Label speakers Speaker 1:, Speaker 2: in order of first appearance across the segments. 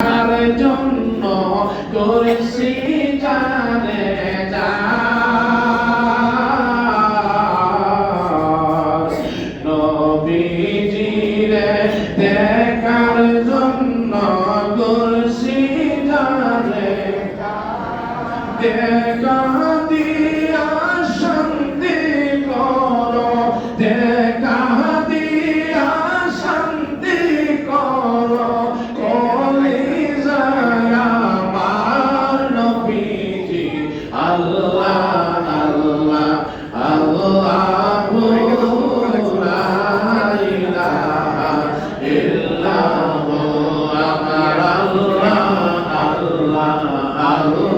Speaker 1: তার জন্য করছি জানে নবীজিরে দেখার నాలుగు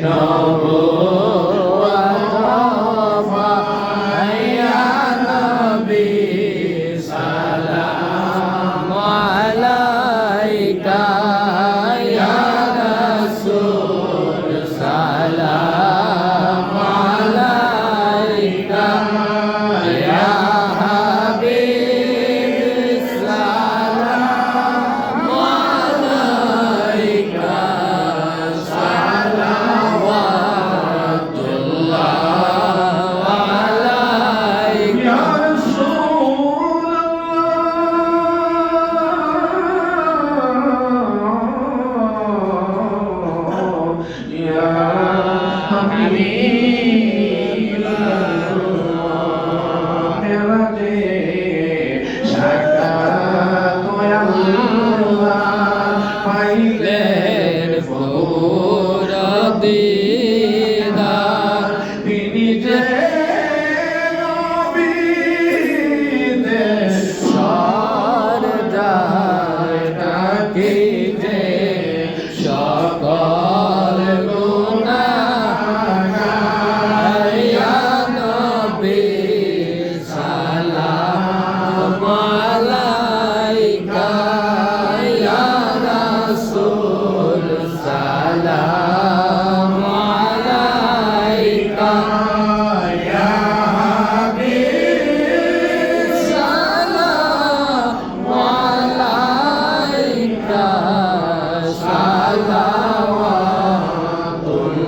Speaker 1: now ti.